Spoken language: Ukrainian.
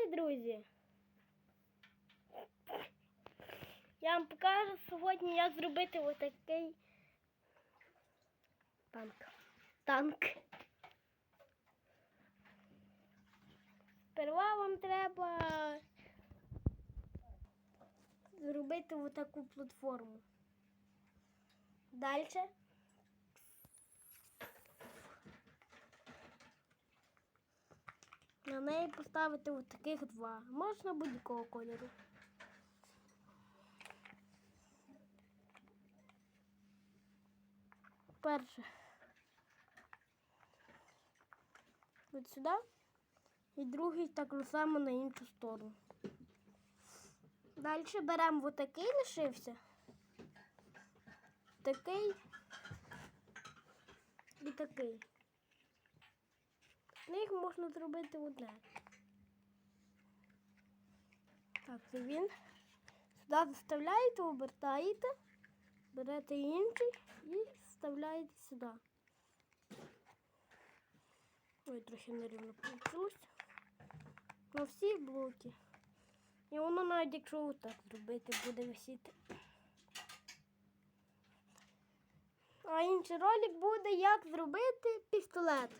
Привіт, друзі! Я вам покажу сьогодні, як зробити отакий танк. Танк. Сперва вам треба зробити отаку платформу. Далі. На неї поставити от таких два. Можна будь-якого кольору. Перше. От сюди. І другий так само на іншу сторону. Далі беремо от такий лишився. Такий і такий. На їх можна зробити одне. Так, це він. Сюди заставляєте, обертаєте, берете інший і вставляєте сюди. Ой, трохи нерівно вийшло. На всі блоки. І воно навіть якщо отак зробити, буде висіти. А інший ролик буде, як зробити пістолет.